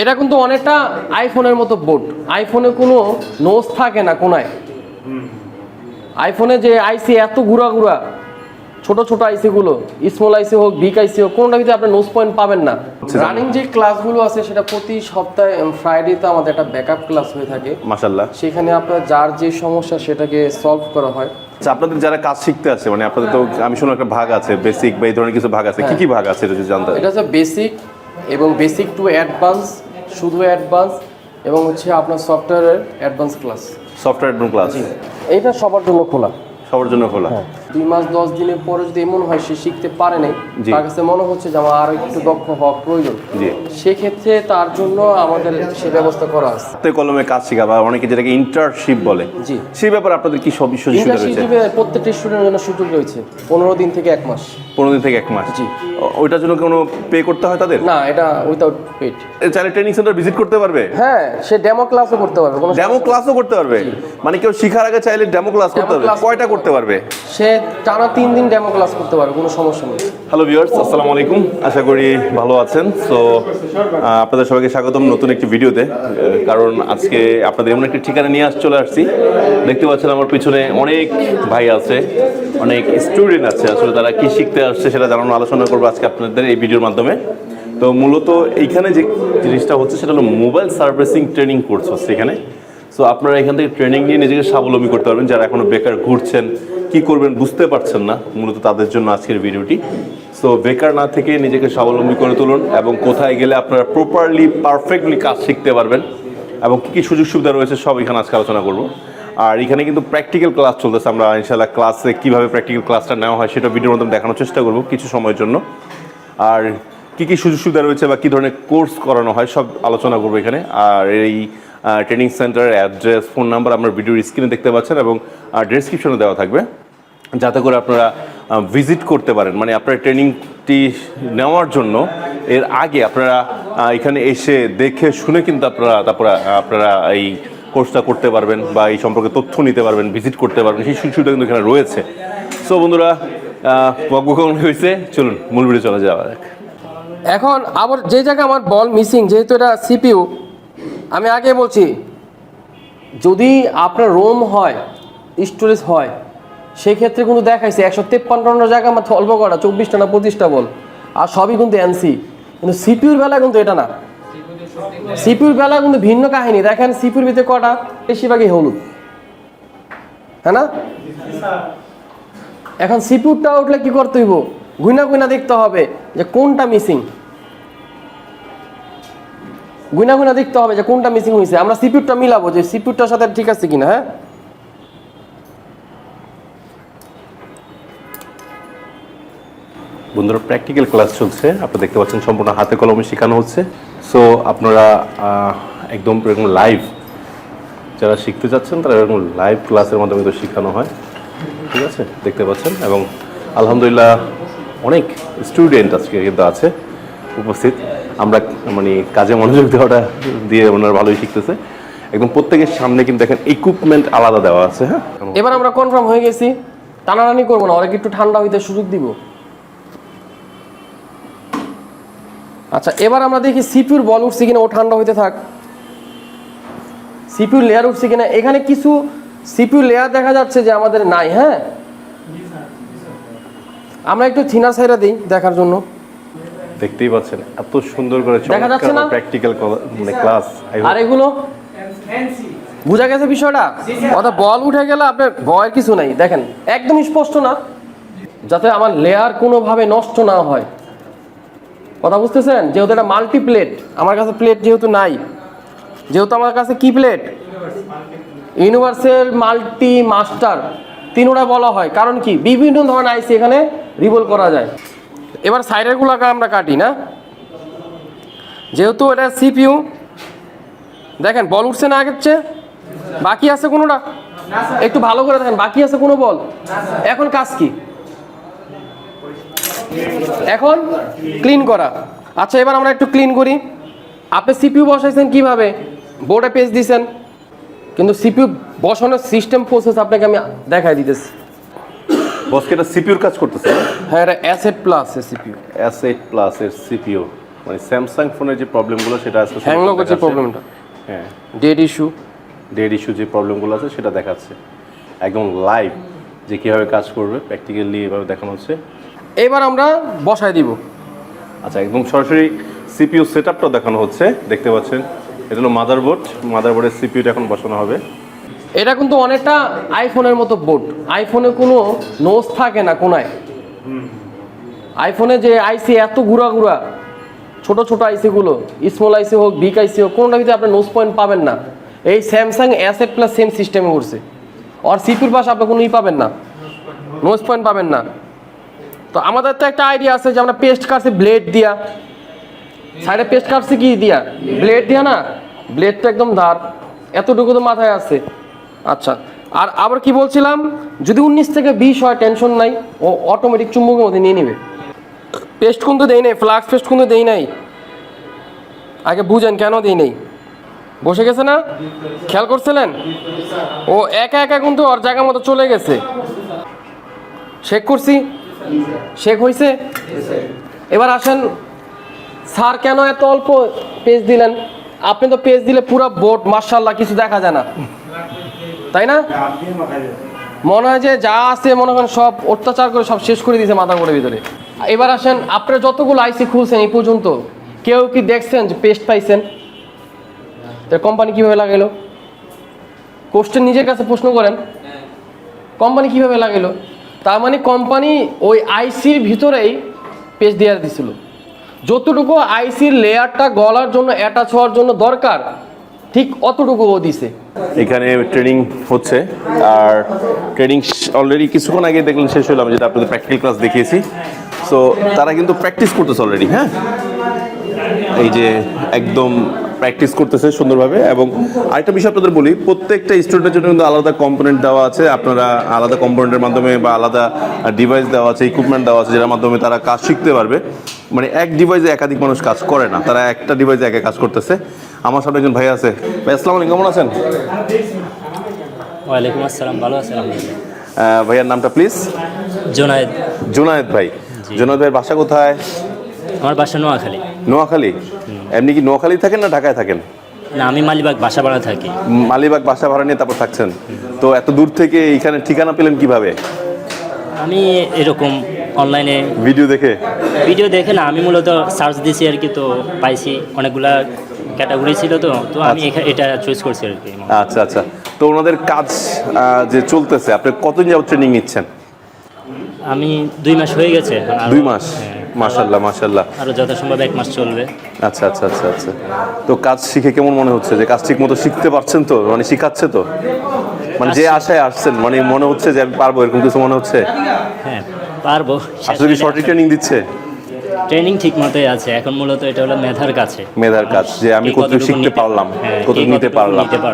এটা কিন্তু অনেকটা আইফোনের মতো বোর্ড আইফোনে কোনো নোজ থাকে না কোনায়। আইফোনে যে আইসি এত গুড়া গুড়া ছোট ছোট আইসি গুলো স্মল আইসি হোক বিগ আইসি হোক কোনটা কিন্তু আপনি নোজ পয়েন্ট পাবেন না। রানিং যে ক্লাসগুলো আছে সেটা প্রতি সপ্তাহে ফ্রাইডেতে আমাদের একটা ব্যাকআপ ক্লাস হয়ে থাকে। মাশাল্লাহ সেখানে আপনার যার যে সমস্যা সেটাকে সলভ করা হয়। আচ্ছা আপনাদের যারা কাজ শিখতে আছে মানে আপনাদের তো আমি শুনলাম একটা ভাগ আছে বেসিক বা এই ধরনের কিছু ভাগ আছে। কি কি ভাগ আছে এটা যদি জানতে এটা হচ্ছে বেসিক এবং বেসিক টু অ্যাডভান্স শুধু অ্যাডভান্স এবং হচ্ছে আপনার সফটওয়্যারের advance class software advance class এইটা সবার জন্য খোলা। সবার জন্য খোলা। দুই মাস দশ দিনের পরে যদি এমন হয় সে শিখতে পারে নাই তার কাছে মনে হচ্ছে যে আমার আরও একটু দক্ষ হওয়া প্রয়োজন। সেক্ষেত্রে তার জন্য আমাদের সে ব্যবস্থা করা আছে। হাতে কলমে কাজ শেখা বা অনেকে যেটাকে ইন্টার্নশিপ বলে জি। সেই ব্যাপারে আপনাদের কি সব সুবিধা রয়েছে? ইন্টার্নশিপে প্রত্যেকটা স্টুডেন্টের জন্য সুযোগ রয়েছে পনেরো দিন থেকে এক মাস। পনেরো দিন থেকে এক মাস। জি। ওইটার জন্য কোনো পে করতে হয় তাদের? না এটা উইথাউট পেড চাইলে ট্রেনিং সেন্টার ভিজিট করতে পারবে? হ্যাঁ সে ডেমো ক্লাসও করতে পারবে কোনো ডেমো ক্লাসও করতে পারবে? মানে কেউ শিখার আগে চাইলে ডেমো ক্লাস করতে পারবে। কয়টা করতে পারবে? সে টানা তিন দিন ডেমো ক্লাস করতে পারবে কোনো সমস্যা নেই। হ্যালো ভিউয়ার্স আসসালামু আলাইকুম। আশা করি ভালো আছেন। সো আপনাদের সবাইকে স্বাগতম নতুন একটি ভিডিওতে। কারণ আজকে আপনাদের এমন একটি ঠিকানা নিয়ে আস চলে আসছি। দেখতে পাচ্ছেন আমার পিছনে অনেক ভাই আছে, অনেক স্টুডেন্ট আছে। আসলে তারা কি শিখতে আসছে সেটা জানানো আলোচনা করব আজকে আপনাদের এই ভিডিওর মাধ্যমে। তো মূলত এইখানে যে জিনিসটা হচ্ছে, সেটা হলো মোবাইল সার্ভিসিং ট্রেনিং কোর্স হচ্ছে এখানে। সো আপনারা এখান থেকে ট্রেনিং নিয়ে নিজেকে স্বাবলম্বী করতে পারবেন। যারা এখনও বেকার ঘুরছেন, কি করবেন বুঝতে পারছেন না, মূলত তাদের জন্য আজকের ভিডিওটি। সো বেকার না থেকে নিজেকে স্বাবলম্বী করে তুলুন এবং কোথায় গেলে আপনারা প্রপারলি পারফেক্টলি কাজ শিখতে পারবেন এবং কী কী সুযোগ সুবিধা রয়েছে সব এখানে আজকে আলোচনা করব। আর এখানে কিন্তু প্র্যাকটিক্যাল ক্লাস চলতেছে। আমরা ইনশাল্লাহ ক্লাসে কীভাবে প্র্যাকটিক্যাল ক্লাসটা নেওয়া হয় সেটা ভিডিওর মাধ্যমে দেখানোর চেষ্টা করব কিছু সময়ের জন্য। আর কী কী সুযোগ সুবিধা রয়েছে বা কী ধরনের কোর্স করানো হয় সব আলোচনা করব এখানে। আর এই ট্রেনিং সেন্টারের অ্যাড্রেস, ফোন নাম্বার আপনার ভিডিওর স্ক্রিনে দেখতে পাচ্ছেন এবং ডেসক্রিপশনে দেওয়া থাকবে। যাতে করে আপনারা ভিজিট করতে পারেন। মানে আপনার ট্রেনিংটি নেওয়ার জন্য এর আগে আপনারা এখানে এসে দেখে শুনে কিন্তু আপনারা, তারপরে আপনারা এই কোর্সটা করতে পারবেন বা এই সম্পর্কে তথ্য নিতে পারবেন ভিজিট করতে পারবেন। সেই সুযোগ সুবিধা কিন্তু এখানে রয়েছে। সো বন্ধুরা বকবক হয়েছে। চলুন, মূল ভিডিও চলে যাওয়া এখন আবার যে জায়গায় আমার বল মিসিং যেহেতু এটা সিপিইউ আমি আগে বলছি, যদি আপনার রোম হয় স্টোরেজ হয় সেই ক্ষেত্রে কিন্তু দেখাইছে একশো তেপ্পান্ন জায়গা আমার অল্প করা চব্বিশটা না পঁচিশটা বল। আর সবই কিন্তু এনসি কিন্তু সিপিউর বেলা কিন্তু এটা না। সিপিউর বেলা কিন্তু ভিন্ন কাহিনী। দেখেন সিপিউর ভিতরে কটা বেশিরভাগই হলুদ। হ্যাঁ না? এখন সিপিউরটা উঠলে কি করতে হইব? গুইনা গুইনা দেখতে হবে যে কোনটা মিসিং গুইনা গুইনা দেখতে হবে যে কোনটা মিসিং হয়েছে আমরা সিপিউরটা মিলাবো যে সিপিউরটার সাথে ঠিক আছে কিনা হ্যাঁ? বন্ধুরা প্র্যাকটিক্যাল ক্লাস চলছে। আপনারা দেখতে পাচ্ছেন সম্পূর্ণ হাতে কলমে শেখানো হচ্ছে। সো আপনারা একদম এরকম লাইভ যারা শিখতে চাচ্ছেন, তারা এরকম লাইভ ক্লাসের মাধ্যমে তো শেখানো হয়। ঠিক আছে? দেখতে পাচ্ছেন? এবং আলহামদুলিল্লাহ অনেক স্টুডেন্ট আজকে কিন্তু আছে, উপস্থিত। আমরা মানে কাজে মনোযোগ দেওয়াটা দিয়ে ওনারা ভালোই শিখতেছে। একদম প্রত্যেকের সামনে কিন্তু দেখেন ইকুইপমেন্ট আলাদা দেওয়া আছে হ্যাঁ? এবার আমরা কনফার্ম হয়ে গেছি। টানাটানি করব না ওরা একটু ঠান্ডা হইতে সুযোগ দিব। আচ্ছা এবার আমরা দেখি সিপিউর বল উঠছে কিনা, ও ঠান্ডা হইতে থাক। সিপিউর লেয়ার উঠছে কিনা, এখানে কিছু সিপিউর লেয়ার দেখা যাচ্ছে যে আমাদের নাই হ্যাঁ? আমরা একটু থিনার সাইরা দিই দেখার জন্য। দেখতেই পাচ্ছেন এত সুন্দর করে দেখা যাচ্ছে না? প্র্যাকটিক্যাল মানে ক্লাস আর এগুলো? বুঝা গেছে বিষয়টা? অর্থাৎ বল উঠে গেলে আপনার ভয়ের কিছু নাই। দেখেন একদম স্পষ্ট না যাতে আমার লেয়ার কোনোভাবে নষ্ট না হয়। কথা বুঝতেছেন? যেহেতু এটা মাল্টি প্লেট আমার কাছে প্লেট যেহেতু নাই যেহেতু আমার কাছে কি প্লেট ইউনিভার্সাল মাল্টি মাস্টার তিনোটা বলা হয়। কারণ কি? বিভিন্ন ধরনের আইসি এখানে রিভল করা যায়। এবার সাইডের গুলাকে আমরা কাটি, না? যেহেতু এটা সিপিইউ, দেখেন বল উঠছে না আগের চেয়ে? বাকি আছে কোনোটা? একটু ভালো করে দেখেন, বাকি আছে কোনো বল? এখন কাজ কি? এখন ক্লিন করা। আচ্ছা এবার আমরা একটু ক্লিন করি। আপনি সিপিইউ বসাইছেন কীভাবে? বোর্ডে পেজ দিছেন। কিন্তু সিপিইউ বসানোর সিস্টেম, প্রসেস আপনাকে আমি দেখাই দিতেছি। বসকে এটা সিপিউর কাজ করতেছে হ্যাঁ এটা asset plus CPU S eight plus এর সিপিও মানে স্যামসাং ফোনের যে প্রবলেমগুলো সেটা আজকে হ্যাং হচ্ছে প্রবলেমটা হ্যাঁ। ডেড ইস্যু ডেড ইস্যু যে প্রবলেমগুলো আছে সেটা দেখাচ্ছে। একদম লাইভ যে কীভাবে কাজ করবে প্র্যাকটিক্যালি এভাবে দেখানো হচ্ছে। এবার আমরা বসায় দিব। আচ্ছা একদম সরাসরি সিপিইউ সেটআপটাও দেখানো হচ্ছে। দেখতে পাচ্ছেন এটা হলো মাদারবোর্ড মাদারবোর্ডের সিপিউটা এখন বসানো হবে। এটা কিন্তু অনেকটা আইফোনের মতো বোর্ড আইফোনে কোনো নোজ থাকে না কোনায়। আইফোনে যে আইসি এত গুড়া গুড়া ছোট ছোট আইসিগুলো স্মল আইসি হোক বিগ আইসি হোক, কোনোটা ভিতরে আপনি নোজ পয়েন্ট পাবেন না। এই স্যামসাং অ্যাসেট প্লাস সেম সিস্টেমে করছে আর সিপির পাশে আপনি কোনো ই পাবেন না। নোজ পয়েন্ট পাবেন না। তো আমাদের তো একটা আইডিয়া আছে যে আমরা পেস্ট কাটছি ব্লেড দিয়া সাইডে পেস্ট কাটছি কি দিয়া? ব্লেড দিয়া না? ব্লেডটা একদম ধার। এতটুকু তো মাথায় আছে। আচ্ছা আর আবার কি বলছিলাম? যদি উনিশ থেকে বিশ হয় টেনশন নাই, ও অটোমেটিক চুম্বকের মধ্যে নিয়ে নেবে। পেস্ট কিন্তু দেই নাই ফ্লাক্স পেস্ট কিন্তু দেই নাই। আগে বুঝেন কেন দেই নাই? বসে গেছে না? খেয়াল করছিলেন? ও একা একা কিন্তু ওর জায়গা মতো চলে গেছে। শেক করছি। শেক হয়েছে এবার আসেন, স্যার কেন এত অল্প পেজ দিলেন? আপনি তো পেজ দিলে পুরো বোর্ড মার্শাল্লাহ কিছু দেখা যায় না। তাই না? মনে হয় যে যা আছে মনে করেন সব অত্যাচার করে সব শেষ করে দিয়েছে মাথা করে ভিতরে। এবার আসেন আপনারা যতগুলো আইসি খুলছেন এই পর্যন্ত কেউ কি দেখছেন যে পেস্ট পাইছেন? কোম্পানি কীভাবে লাগাইলো? কোশ্চেন নিজের কাছে প্রশ্ন করেন। কোম্পানি কীভাবে লাগাইলো? তার মানে কোম্পানি ওই আইসির ভিতরেই পেস্ট দিয়ে দিছিল। যতটুকু আইসির লেয়ারটা গলার জন্য অ্যাটাচ হওয়ার জন্য দরকার ঠিক অতটুকু ও দিছে। এখানে ট্রেনিং হচ্ছে। আর ট্রেনিং অলরেডি কিছুক্ষণ আগে দেখলেন শেষ হলাম যেটা আপনাদের প্র্যাকটিক্যাল ক্লাস দেখিয়েছি। সো তারা কিন্তু প্র্যাকটিস করতেছে অলরেডি হ্যাঁ? এই যে একদম প্র্যাকটিস করতেছে সুন্দরভাবে। এবং আরেকটা বিষয় আপনাদের বলি, প্রত্যেকটা স্টুডেন্টের জন্য কিন্তু আলাদা কম্পোনেন্ট দেওয়া আছে। আপনারা আলাদা কম্পোনেন্টের মাধ্যমে বা আলাদা ডিভাইস দেওয়া আছে ইকুইপমেন্ট দেওয়া আছে, যেটার মাধ্যমে তারা কাজ শিখতে পারবে। মানে এক ডিভাইসে একাধিক মানুষ কাজ করে না, তারা একটা ডিভাইসে একা কাজ করতেছে। আমার সাথে একজন ভাই আছে। ভাই আসসালামু আলাইকুম কেমন আছেন? ওয়ালাইকুম আসসালাম ভালো আছেন ভাইয়ার নামটা প্লিজ জোনায়েদ। জোনায়েদ ভাই। জোনায়েদ ভাইয়ের বাসা কোথায়? আমার বাসা নোয়াখালী। নোয়াখালী? এমনি কি নোয়াখালী থাকেন না ঢাকায় থাকেন? না আমি মালিবাগ বাসা ভাড়া থাকি। মালিবাগ বাসা ভাড়া নিয়ে তারপর থাকছেন। তো এত দূর থেকে এইখানে ঠিকানা পেলেন কীভাবে? আমি এরকম অনলাইনে ভিডিও দেখে? ভিডিও দেখে না আমি মূলত সার্চ দিছি আর কি তো পাইছি অনেকগুলা ক্যাটাগরি ছিল তো তো আমি এটা চুজ করছি আর কি আচ্ছা আচ্ছা। তো ওনাদের কাজ যে চলতেছে আপনি কতদিন যাবত ট্রেনিং নিচ্ছেন? আমি দুই মাস হয়ে গেছে। দুই মাস? হ্যাঁ, মাশাল্লাহ মাশাল্লাহ আরও যথাসম্ভব এক মাস চলবে। আচ্ছা আচ্ছা আচ্ছা আচ্ছা। তো কাজ শিখে কেমন মনে হচ্ছে? যে কাজ ঠিক মতো শিখতে পারছেন তো? মানে শিখাচ্ছে তো? মানে যে আশায় আসছেন মানে মনে হচ্ছে যে আমি পারব এরকম কিছু মনে হচ্ছে? হ্যাঁ পারব। আসলে কি সঠিক ট্রেনিং দিচ্ছে? ট্রেনিং ঠিক মতোই আছে। এখন মূলত এটা হলো মেধার কাছে। মেধার কাজ যে আমি কতটুকু শিখতে পারলাম হ্যাঁ, কত কে নিতে পারলাম। আচ্ছা।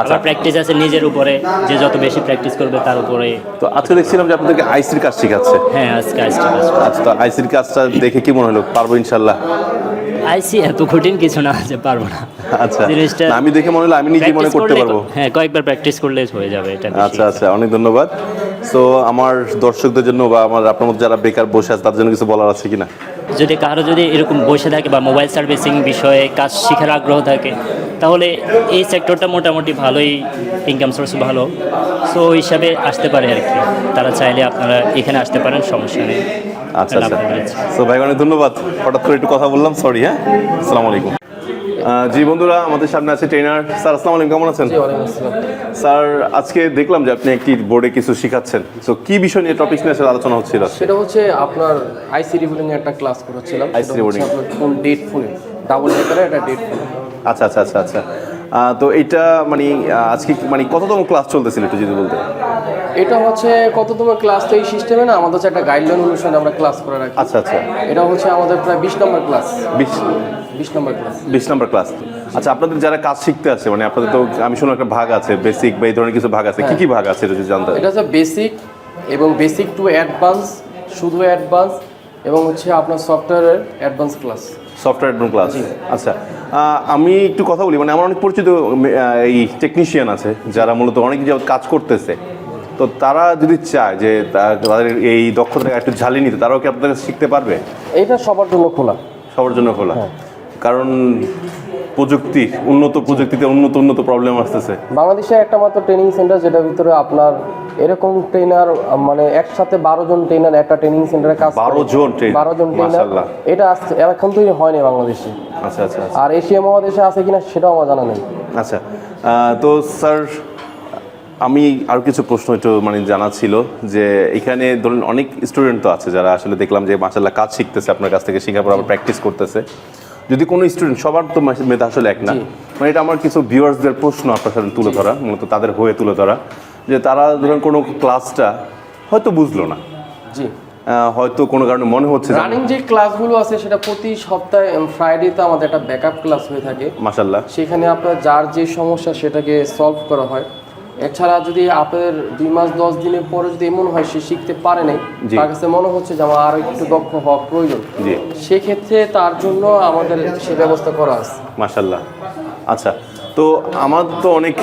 আচ্ছা প্র্যাকটিস আছে নিজের উপরে যে যত বেশি প্র্যাকটিস করবে তার উপরে। তো আজকে দেখছিলাম যে আপনাদেরকে আইসির কাজ শেখাচ্ছে। হ্যাঁ আজকে আইসির কাজ আচ্ছা তো আইসির কাজটা দেখে কি মনে হলো? পারব ইনশাল্লাহ। আইসি এত কঠিন কিছু না যে পারব না। আচ্ছা জিনিসটা আমি দেখে মনে হলো আমি নিজে মনে করতে পারব। হ্যাঁ কয়েকবার প্র্যাকটিস করলে হয়ে যাবে এটা আচ্ছা আচ্ছা অনেক ধন্যবাদ। সো আমার দর্শকদের জন্য বা আমার আপনার মধ্যে যারা বেকার বসে আছে তাদের জন্য কিছু বলার আছে কিনা? যদি কারও যদি এরকম বসে থাকে বা মোবাইল সার্ভিসিং বিষয়ে কাজ শেখার আগ্রহ থাকে তাহলে এই সেক্টরটা মোটামুটি ভালোই ইনকাম সোর্স ভালো। সো ওই হিসাবে আসতে পারে আর কি। তারা চাইলে আপনারা এখানে আসতে পারেন সমস্যা নেই। আচ্ছা আচ্ছা। সো ভাই অনেক ধন্যবাদ। হঠাৎ করে একটু কথা বললাম সরি হ্যাঁ? আসসালামু আলাইকুম। জি বন্ধুরা আমাদের সামনে আছে ট্রেনার স্যার আসসালামু আলাইকুম কেমন আছেন? স্যার আজকে দেখলাম যে আপনি একটি বোর্ডে কিছু শেখাচ্ছেন। সো কি বিষয় নিয়ে টপিক নিয়ে আলোচনা হচ্ছিল? সেটা হচ্ছে আপনার আইসি রিভিলিং একটা ক্লাস করেছিলাম। Rebooting। ফোন ডেট ফোনে ডাবল ডেকারে একটা ডেট ফোন আচ্ছা আচ্ছা আচ্ছা আচ্ছা। তো এটা মানে আজকে মানে কততম ক্লাস চলতেছিল একটু যদি বলতে এটা হচ্ছে কততম ক্লাস তো এই সিস্টেমে না আমাদের হচ্ছে একটা গাইডলাইন অনুসারে আমরা ক্লাস করে রাখি। আচ্ছা আচ্ছা। এটা হচ্ছে আমাদের প্রায় বিশ নম্বর ক্লাস বিশ বিশ নম্বর ক্লাস বিশ নম্বর ক্লাস আচ্ছা আপনাদের যারা কাজ শিখতে আছে মানে আপনাদের তো আমি শুনলাম একটা ভাগ আছে বেসিক বা এই ধরনের কিছু ভাগ আছে। কি কি ভাগ আছে এটা যদি জানতে এটা হচ্ছে বেসিক এবং বেসিক টু অ্যাডভান্স শুধু অ্যাডভান্স এবং হচ্ছে আপনার সফটওয়্যারের advance class software drone class আচ্ছা আমি একটু কথা বলি মানে আমার অনেক পরিচিত এই টেকনিশিয়ান আছে যারা মূলত অনেক কাজ করতেছে। তো তারা যদি চায় যে তাদের এই দক্ষতা একটু ঝালিয়ে নিতে তারাও কি আপনাদের শিখতে পারবে? এটা সবার জন্য খোলা। সবার জন্য খোলা। হ্যাঁ। কারণ প্রযুক্তি উন্নত প্রযুক্তিতে উন্নত উন্নত প্রবলেম আসতেছে বাংলাদেশে একটা মাত্র ট্রেনিং সেন্টার যেটার ভিতরে আপনার এরকম ট্রেনার মানে একসাথে বারো জন ট্রেনার একটা ট্রেনিং সেন্টারে কাজ। 12 জন? বারো জন ট্রেনার। এটা আসছে এখন তৈরি হয়নি বাংলাদেশে আচ্ছা আচ্ছা আচ্ছা। আর এশিয়া মহাদেশে আছে কিনা সেটাও আমার জানা নেই আচ্ছা তো স্যার আমি আর কিছু প্রশ্ন একটু মানে জানা ছিল যে এখানে ধরুন অনেক স্টুডেন্ট তো আছে যারা আসলে দেখলাম যে মাসাল্লাহ কাজ শিখতেছে আপনার কাছ থেকে শেখার পর আবার প্র্যাকটিস করতেছে যদি কোনো স্টুডেন্ট সবার তো মেধা আসলে এক না। মানে এটা আমার কিছু ভিউয়ার্সদের প্রশ্ন আপনার সাথে তুলে ধরা মূলত তাদের হয়ে তুলে ধরা যে তারা ধরুন কোনো ক্লাসটা হয়তো বুঝলো না। জি। হয়তো কোনো কারণে মনে হচ্ছে রানিং যে ক্লাসগুলো আছে সেটা প্রতি সপ্তাহে ফ্রাইডেতে আমাদের একটা ব্যাকআপ ক্লাস হয়ে থাকে। মাসাল্লাহ সেখানে আপনার যার যে সমস্যা সেটাকে সলভ করা হয়। এছাড়া যদি আপনাদের দুই মাস দশ দিনের পরে যদি এমন হয় সে শিখতে পারে নাই তার কাছে মনে হচ্ছে যে আমার আরও একটু দক্ষ হওয়া প্রয়োজন। সেক্ষেত্রে তার জন্য আমাদের সে ব্যবস্থা করা আছে। মাসাল্লাহ আচ্ছা তো আমার তো অনেক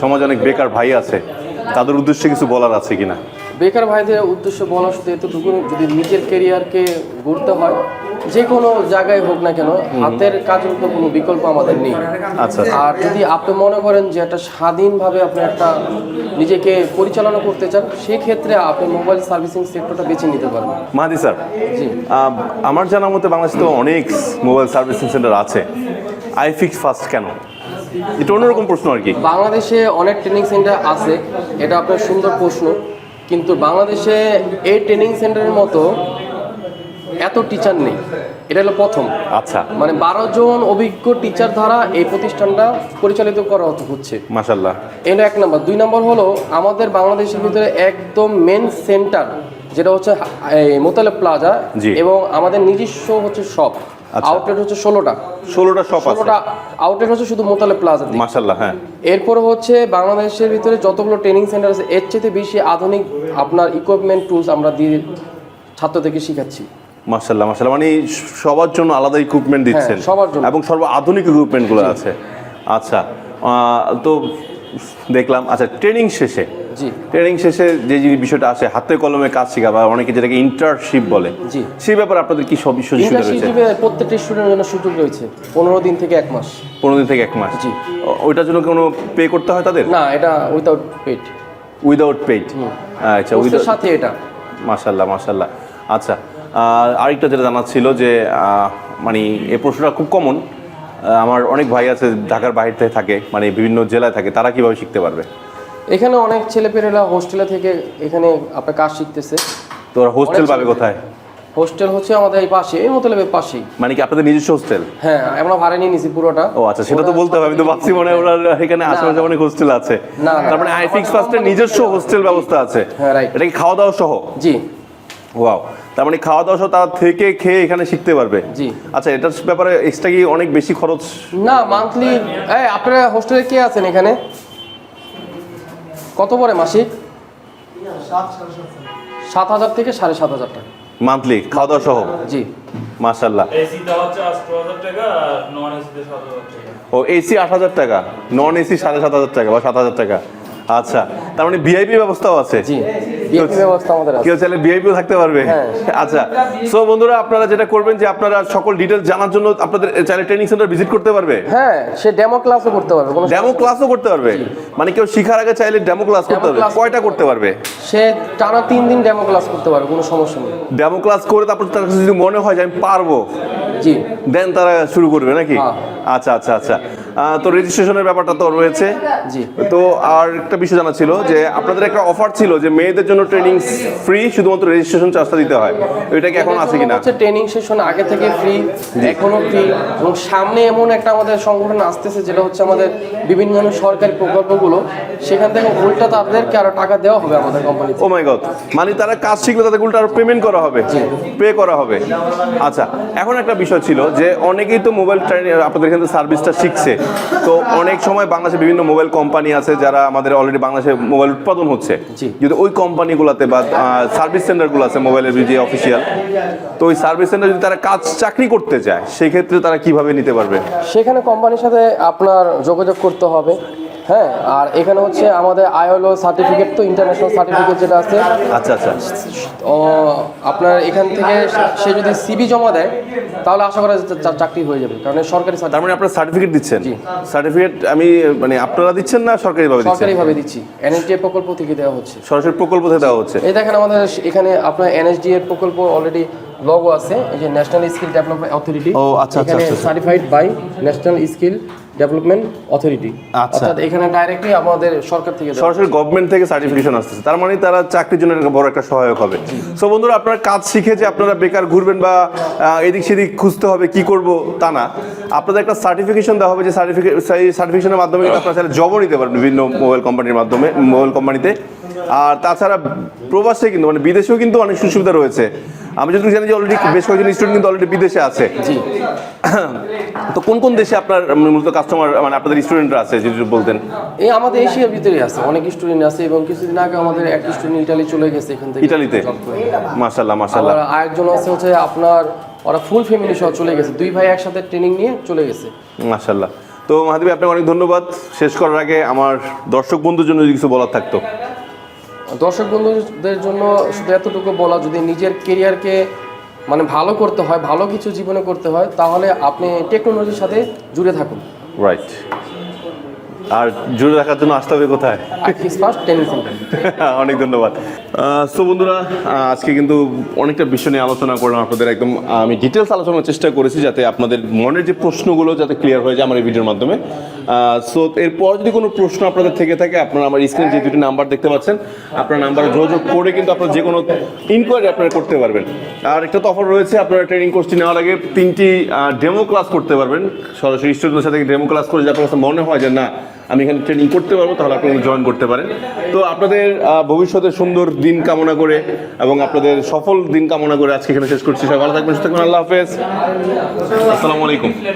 সমাজ অনেক বেকার ভাই আছে। তাদের উদ্দেশ্যে কিছু বলার আছে কিনা? বেকার ভাইদের উদ্দেশ্য বলা শুধু এতটুকু যদি নিজের কেরিয়ারকে গড়তে হয় যে কোনো জায়গায় হোক না কেন হাতের কাজের তো কোনো বিকল্প আমাদের নেই। আচ্ছা। আর যদি আপনি মনে করেন যে একটা স্বাধীনভাবে আপনি একটা নিজেকে পরিচালনা করতে চান সেই ক্ষেত্রে আপনি মোবাইল সার্ভিসিং সেক্টরটা বেছে নিতে পারবেন। মাহাদি স্যার জি। আমার জানার মতে বাংলাদেশে তো অনেক মোবাইল সার্ভিসিং সেন্টার আছে। আই ফিক্স ফার্স্ট কেন? এটা অন্যরকম প্রশ্ন আর কি। বাংলাদেশে অনেক ট্রেনিং সেন্টার আছে। এটা আপনার সুন্দর প্রশ্ন। কিন্তু বাংলাদেশে এই ট্রেনিং সেন্টারের মতো এত টিচার নেই। এটা হলো প্রথম। আচ্ছা। মানে বারো জন অভিজ্ঞ টিচার দ্বারা এই প্রতিষ্ঠানটা পরিচালিত করা হচ্ছে। মাশাল্লাহ এলো এক নম্বর। দুই নম্বর হলো আমাদের বাংলাদেশের ভিতরে একদম মেন সেন্টার যেটা হচ্ছে মোতালেব প্লাজা। এবং আমাদের নিজস্ব হচ্ছে শপ। আউটলেট হচ্ছে ষোলোটা। ষোলোটা শপ ষোলোটা আউটলেট হচ্ছে শুধু মোতালেব প্লাজা মাশাল্লাহ হ্যাঁ। এরপরে হচ্ছে বাংলাদেশের ভিতরে যতগুলো ট্রেনিং সেন্টার আছে এর চেয়ে বেশি আধুনিক আপনার ইকুইপমেন্ট টুলস আমরা দিয়ে ছাত্রদেরকে শিখাচ্ছি। মাশাল্লাহ মাশাল্লাহ মানে সবার জন্য আলাদা ইকুইপমেন্ট দিচ্ছেন। হ্যাঁ, সবার জন্য। এবং সর্ব আধুনিক ইকুইপমেন্টগুলো আছে। আচ্ছা তো দেখলাম আচ্ছা ট্রেনিং শেষে জি। ট্রেনিং শেষে যে যে বিষয়টা আসে হাতে কলমে কাজ শেখা বা অনেকে যেটাকে ইন্টার্নশিপ বলে জি। সেই ব্যাপারে আপনাদের কি সব বিষয় সুযোগ রয়েছে? প্রত্যেকটা স্টুডেন্টের জন্য সুযোগ রয়েছে পনেরো দিন থেকে এক মাস। পনেরো দিন থেকে এক মাস। জি। ওইটার জন্য কোনো পে করতে হয় তাদের? না এটা উইদাউট পেড উইদাউট পেইড আচ্ছা উইদাউট সাথে এটা। মাশাল্লাহ মাশাল্লাহ আচ্ছা আরেকটা যেটা জানার ছিল যে মানে এই প্রশ্নটা খুব কমন আমার অনেক ভাই আছে ঢাকার বাইরে থেকে থাকে মানে বিভিন্ন জেলায় থাকে তারা কীভাবে শিখতে পারবে? এখানে অনেক ছেলেপেলেরা হোস্টেলে থেকে এখানে আপনার কাজ শিখতেছে। তো হোস্টেল পাবে কোথায়? হোস্টেল হচ্ছে আমাদের এই পাশে এই মোতালেবের পাশেই। মানে কি আপনাদের নিজস্ব হোস্টেল? হ্যাঁ আমরা ভাড়া নিয়ে নিছি পুরোটা। ও আচ্ছা সেটা তো বলতে হবে আমি তো ভাবছি মনে হয় ওরা এখানে আশেপাশে অনেক হোস্টেল আছে। তার মানে আইফিক্স ফার্স্টের নিজস্ব হোস্টেল ব্যবস্থা আছে। হ্যাঁ, right. এটা কি খাওয়া দাওয়া সহ? জি। ওয়াও তার মানে খাওয়া দাওয়া সহ তারা থেকে খেয়ে এখানে শিখতে পারবে। জি। আচ্ছা এটার ব্যাপারে এক্সট্রা কি অনেক বেশি খরচ? না মান্থলি এই আপনারা হোস্টেলে কে আছেন এখানে? কত পরে মাসিক? সাত হাজার থেকে সাড়ে সাত হাজার টাকা। মান্থলি খাওয়া দাওয়া সহ? জি। মাশাল্লাহ ও এসি আট হাজার টাকা নন এসি সাড়ে সাত হাজার টাকা বা সাত হাজার টাকা। আচ্ছা তার মানে ভিআইপি ব্যবস্থাও আছে? জি ব্যবস্থা আমাদের আছে। কেউ চাইলে ভিআইপিও থাকতে পারবে? হ্যাঁ। আচ্ছা সো বন্ধুরা আপনারা যেটা করবেন যে আপনারা সকল ডিটেলস জানার জন্য আপনাদের চাইলে ট্রেনিং সেন্টার ভিজিট করতে পারবে? হ্যাঁ সে ডেমো ক্লাসও করতে পারবে ডেমো ক্লাসও করতে পারবে? মানে কেউ শিখার আগে চাইলে ডেমো ক্লাস করতে পারবে। কয়টা করতে পারবে? সে টানা তিন দিন ডেমো ক্লাস করতে পারবে কোনো সমস্যা নেই। ডেমো ক্লাস করে তারপর তার কাছে যদি মনে হয় যে আমি পারব জি। দেন তারা শুরু করবে নাকি? হ্যাঁ। আচ্ছা আচ্ছা আচ্ছা। তো রেজিস্ট্রেশনের ব্যাপারটা তো রয়েছে। জি। তো আর একটা বিষয় জানা ছিল যে আপনাদের একটা অফার ছিল যে মেয়েদের জন্য ট্রেনিং ফ্রি শুধুমাত্র রেজিস্ট্রেশন চার্জটা দিতে হয়। ওইটা কি এখন আছে কিনা? হচ্ছে ট্রেনিং সেশন আগে থেকে ফ্রি এখনও ফ্রি এবং সামনে এমন একটা আমাদের সংগঠন আসতেছে যেটা হচ্ছে আমাদের বিভিন্ন সরকারি প্রকল্পগুলো। সেখান থেকে উল্টা তাদেরকে আরও টাকা দেওয়া হবে আমাদের কোম্পানিতে ও মাই গড মানে তারা কাজ শিখলে তাদের উল্টা আরও পেমেন্ট করা হবে পে করা হবে। আচ্ছা এখন একটা বিষয় ছিল যে অনেকেই তো মোবাইল আপনাদের এখানে সার্ভিসটা শিখছে। তো অনেক সময় বাংলাদেশে বিভিন্ন মোবাইল কোম্পানি আছে যারা আমাদের অলরেডি বাংলাদেশে মোবাইল উৎপাদন হচ্ছে। যদি ওই কোম্পানিগুলোতে বা সার্ভিস সেন্টারগুলো আছে মোবাইলের যে অফিসিয়াল তো ওই সার্ভিস সেন্টার যদি তারা কাজ চাকরি করতে যায় সেক্ষেত্রে তারা কীভাবে নিতে পারবে? সেখানে কোম্পানির সাথে আপনার যোগাযোগ করতে হবে। হ্যাঁ আর এখানে হচ্ছে আমাদের আইএলও সার্টিফিকেট তো ইন্টারন্যাশনাল সার্টিফিকেট যেটা আছে। আচ্ছা আচ্ছা। ও আপনার এখান থেকে সে যদি সিবি জমা দেয় তাহলে আশা করা চাকরি হয়ে যাবে কারণ সরকারি তার মানে আপনারা সার্টিফিকেট দিচ্ছেন? জি। সার্টিফিকেট আমি মানে আপনারা দিচ্ছেন না সরকারিভাবে দিচ্ছেন? সরকারিভাবে দিচ্ছি। এনএসডিএ প্রকল্প থেকে দেওয়া হচ্ছে। সরাসরি প্রকল্প থেকে দেওয়া হচ্ছে? এই দেখেন আমাদের এখানে আপনার এনএসডি এর প্রকল্প অলরেডি লগো আছে এই যে ন্যাশনাল স্কিল ডেভেলপমেন্ট অথরিটি ও, আচ্ছা, আচ্ছা। Certified by national skill development authority. আচ্ছা। অর্থাৎ এখানে ডাইরেক্টলি আমাদের সরকার থেকে সরাসরি গভর্নমেন্ট থেকে সার্টিফিকেশন আসতেছে। তার মানে তারা চাকরির জন্য একটা বড় একটা সহায়ক হবে। সো বন্ধুরা আপনারা কাজ শিখে যে আপনারা বেকার ঘুরবেন বা এদিক সেদিক খুঁজতে হবে কি করব তা না। আপনাদের একটা সার্টিফিকেশন দেওয়া হবে যে সার্টিফিকেট সার্টিফিকেশনের মাধ্যমে কিন্তু আপনারা চাইলে জবও নিতে পারবেন বিভিন্ন মোবাইল কোম্পানির মাধ্যমে মোবাইল কোম্পানিতে আর তাছাড়া প্রবাসে কিন্তু মানে বিদেশেও কিন্তু অনেক সুবিধা রয়েছে। আমি যদি জানি যে অলরেডি বেশ কয়েকজন স্টুডেন্ট কিন্তু অলরেডি বিদেশে আছে। জি। তো কোন কোন দেশে আপনার মূলত কাস্টমার মানে আপনাদের স্টুডেন্টরা আছে যদি বলতেন? এই আমাদের এশিয়ার ভিতরে আছে অনেক স্টুডেন্ট আছে এবং কিছুদিন আগে আমাদের এক স্টুডেন্ট ইটালি চলে গেছে এখান থেকে। ইটালিতে মাশাল্লাহ আবার আরেকজন আছে হচ্ছে আপনার ওরা ফুল ফ্যামিলি সহ চলে গেছে। দুই ভাই একসাথে ট্রেনিং নিয়ে চলে গেছে। মাশাল্লাহ তো মাহাদিব আপনাকে অনেক ধন্যবাদ। শেষ করার আগে আমার দর্শক বন্ধুর জন্য যদি কিছু বলার থাকতো। দর্শক বন্ধুদের জন্য শুধু এতটুকু বলা, যদি নিজের কেরিয়ারকে মানে ভালো করতে হয়, ভালো কিছু জীবনে করতে হয়, তাহলে আপনি টেকনোলজির সাথে জুড়ে থাকুন। রাইট আর জুড়ে রাখার জন্য আসতে হবে কোথায়? অনেক ধন্যবাদ। সো বন্ধুরা আজকে কিন্তু অনেকটা বিষয় নিয়ে আলোচনা করলাম আপনাদের একদম আমি ডিটেলস আলোচনার চেষ্টা করেছি যাতে আপনাদের মনের যে প্রশ্নগুলো যাতে ক্লিয়ার হয়ে যায় আমার এই ভিডিওর মাধ্যমে। সো এরপর যদি কোনো প্রশ্ন আপনাদের থেকে থাকে আপনারা আমার স্ক্রিনে যে দুটি নাম্বার দেখতে পাচ্ছেন আপনার নাম্বারে যোগাযোগ করে কিন্তু আপনারা যে কোনো ইনকোয়ারি আপনারা করতে পারবেন। আর একটা তো অফার রয়েছে আপনারা ট্রেনিং কোর্সটি নেওয়ার আগে তিনটি ডেমো ক্লাস করতে পারবেন। সরাসরি স্টুডেন্টের সাথে ডেমো ক্লাস করে যদি আপনার কাছে মনে হয় যে না আমি এখানে ট্রেনিং করতে পারব, তাহলে আপনি জয়েন করতে পারেন। তো আপনাদের ভবিষ্যতে সুন্দর দিন কামনা করে এবং আপনাদের সফল দিন কামনা করে আজকে এখানে শেষ করছি। সবাই ভালো থাকবেন, সুস্থ থাকবেন, আল্লাহ হাফেজ। আসসালামু আলাইকুম।